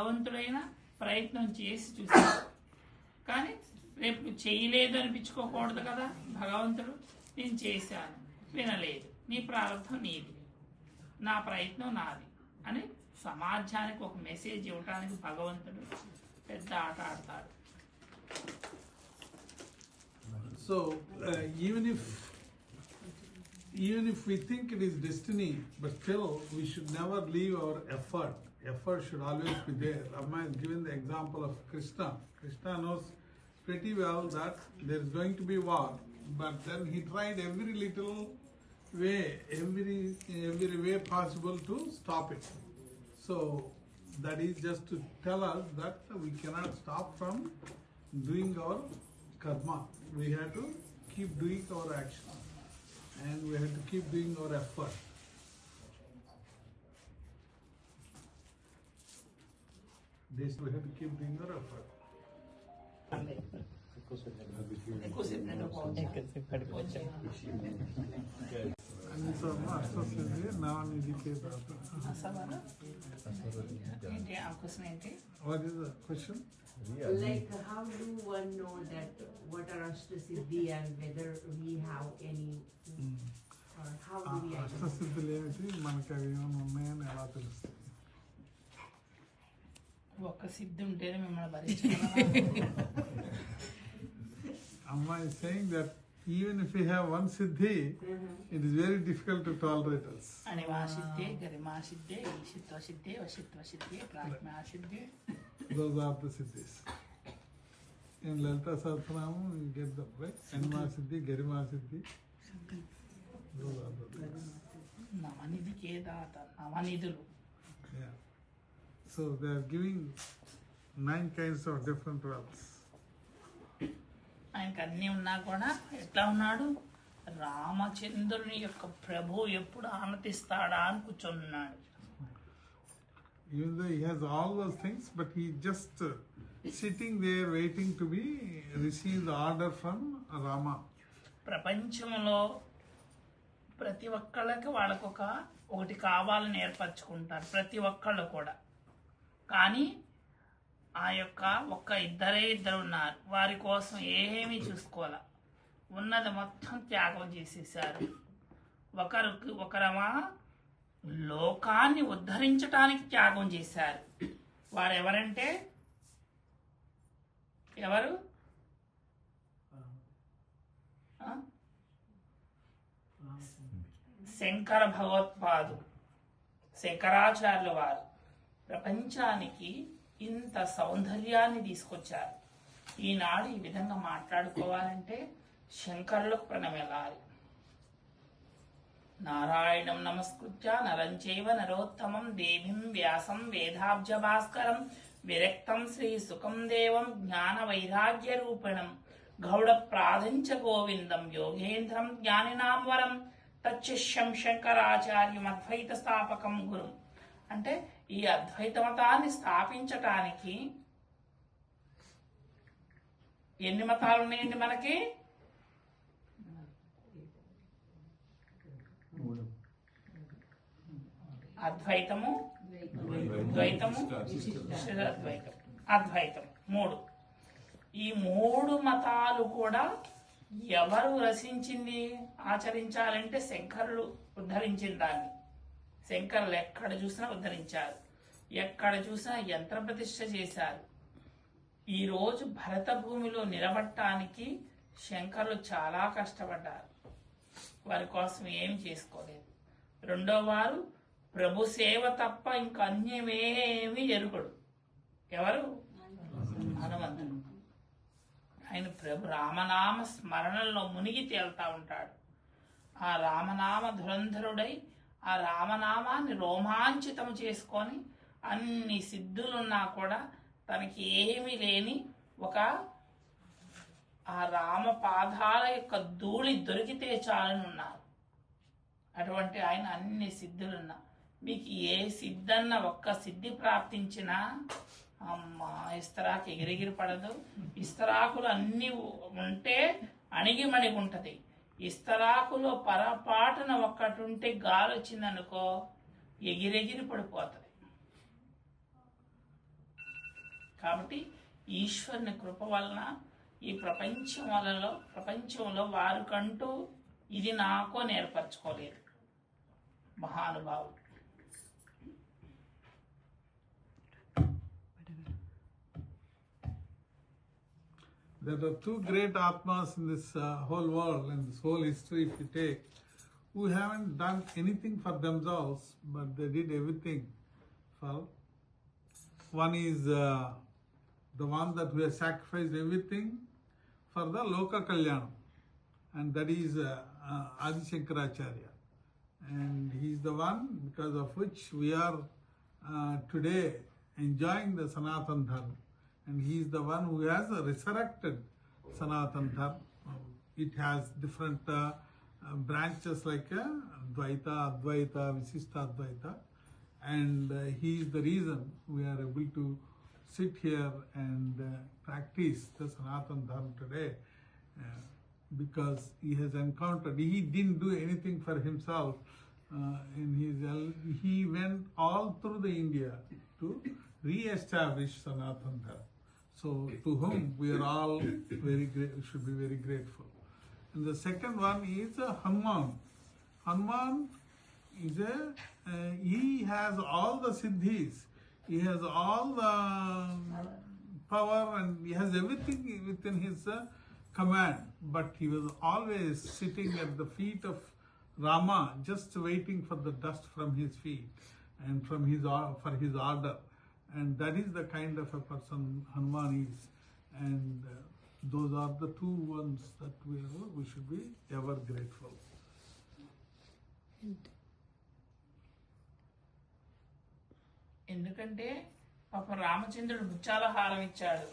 భగవంతుడైనా ప్రయత్నం చేసి చూశాడు. కానీ రేపు చేయలేదు అనిపించుకోకూడదు కదా భగవంతుడు నేను చేశాను వినలేదు నీ ప్రారంభం నీది నా ప్రయత్నం నాది అని సమాజానికి ఒక మెసేజ్ ఇవ్వటానికి భగవంతుడు పెద్ద ఆట ఆడతాడు. So even if even if we think it is destiny, but still we should never leave our effort. Effort should always be there. Amma has given the example of Krishna. Krishna knows pretty well that there is going to be war, but then he tried every little way, every every way possible to stop it. So that is just to tell us that we cannot stop from doing our karma. We have to keep doing our action and we have to keep doing your effort. This we have to keep doing your effort. And so master says here, now I need to India, What is the question? Like, how do one know that what are our to see and whether we have any... Mm. how do we identify? అష్టసిద్ధులు ఏమిటి మనకి అవి ఏమైనా ఉన్నాయని ఎలా తెలుస్తుంది ఒక్క సిద్ధి ఉంటేనే మిమ్మల్ని భరించుకున్నా Amma is saying that even if we have one siddhi, it is very difficult to tolerate us. అణిమాసిద్ధే గరిమాసిద్ధే ఈశిత్వ సిద్ధే వశిత్వ సిద్ధే ప్రాజ్ఞాసిద్ధే Those are the siddhis. In Lalita Sahasranam, you get them, right? Anima siddhi, Garima siddhi. Those are the things. నవనిధికే దాత నవనిధులు. So they are giving nine kinds of different wealths. ఆయనకు అన్నీ ఉన్నా కూడా ఎట్లా ఉన్నాడు రామచంద్రుని యొక్క ప్రభు ఎప్పుడు ఆనతిస్తాడా అని కూర్చున్నాడు Even though he has all those things, but he just uh, sitting there waiting to be receive the order from Rama. ప్రపంచంలో ప్రతి ఒక్కళ్ళకి వాళ్ళకొక ఒకటి కావాలని ఏర్పరచుకుంటారు. ప్రతి ఒక్కళ్ళు కూడా. కానీ ఆ యొక్క ఒక్క ఇద్దరే ఇద్దరు ఉన్నారు. వారి కోసం ఏమీ చూసుకోవాల. ఉన్నది మొత్తం త్యాగం చేసేసారు ఒకరికి ఒకరమా లోకాన్ని ఉద్ధరించటానికి త్యాగం చేశారు. వారు ఎవరంటే ఎవరు ఆ? శంకర భగవత్పాదు. శంకరాచార్యుల వారు ప్రపంచానికి ఇంత సౌందర్యాన్ని తీసుకొచ్చారు. ఈనాడు ఈ విధంగా మాట్లాడుకోవాలంటే శంకరులకు ప్రణమెలాలి. నారాయణం నమస్కృత్య నరంచైవ నరోత్తమం దేవిం వ్యాసం వేదాబ్జ భాస్కరం విరక్తం శ్రీ సుఖం దేవం జ్ఞాన వైరాగ్య రూపిణం గౌడ ప్రాధించ గోవిందం యోగేంద్రం జ్ఞానినాం వరం తచ్చిష్యం శంకరాచార్యం అద్వైత స్థాపకం గురు. అంటే ఈ అద్వైత మతాన్ని స్థాపించటానికి ఎన్ని మతాలు ఉన్నాయండి మనకి? అద్వైతము ద్వైతము అద్వైతం అద్వైతం. మూడు. ఈ మూడు మతాలు కూడా ఎవరు రచించింది ఆచరించాలంటే శంకరులు ఉద్ధరించిన దాన్ని. శంకరులు ఎక్కడ చూసినా ఉద్ధరించారు. ఎక్కడ చూసినా యంత్ర ప్రతిష్ట చేశారు. ఈరోజు భరత భూమిలో నిలబడటానికి శంకరులు చాలా కష్టపడ్డారు. వారి కోసం ఏం చేసుకోలేదు. రెండో వారు ప్రభు సేవ తప్ప ఇంక అన్యమేమీ ఎరుగడు ఎవరు? ఆయన ప్రభు రామనామ స్మరణలో మునిగి తేలుతా ఉంటాడు. ఆ రామనామ ధురంధరుడై ఆ రామనామాన్ని రోమాంచితం చేసుకొని అన్ని సిద్ధులున్నా కూడా తనకి ఏమీ లేని ఒక ఆ రామ పాదాల యొక్క ధూళి దొరికితే చాలని ఉన్నారు. అటువంటి ఆయన అన్ని సిద్ధులున్నా. మీకు ఏ సిద్ధన్న ఒక్క సిద్ధి ప్రాప్తించినా అమ్మా ఇస్తరాకు ఎగిరెగిరి పడదు. ఇస్తరాకులు అన్ని ఉంటే అణిగిమణిగి ఉంటుంది ఇస్తరాకులో పరపాటున ఒక్కటి ఉంటే గాలి వచ్చిందనుకో ఎగిరెగిరి పడిపోతుంది. కాబట్టి ఈశ్వరుని కృప వలన ఈ ప్రపంచం వలలో ప్రపంచంలో వారికంటూ ఇది నాకో నేర్పరచుకోలేదు. మహానుభావుడు. There are two great Atmas in this uh, whole world and this whole history, if you take, who haven't done anything for themselves, but they did everything for. One is uh, the one that we has sacrificed everything for the Loka Kalyanam, and that is uh, uh, Adi Shankaracharya. And he is the one because of which we are uh, today enjoying the Sanatan Dharma. And he is the one who has resurrected Sanatan Dharma. It has different uh, branches like uh, Dvaita, Advaita, Visishta Advaita. And uh, he is the reason we are able to sit here and uh, practice the Sanatan Dharma today. Uh, because he has encountered, he didn't do anything for himself. Uh, in his, he went all through the India to re-establish Sanatan Dharma. So to whom we are all very should be very grateful. And the second one is Hanuman. Hanuman is a uh, he has all the siddhis. He has all the power and he has everything within his uh, command. But he was always sitting at the feet of Rama, just waiting for the dust from his feet and from his for his order. And that is the kind of a person Hanuman is. And uh, those are the two ones that we, we should be ever grateful. ఎందుకంటే పాప రామచంద్రుడు ముత్యాల హారం ఇచ్చాడు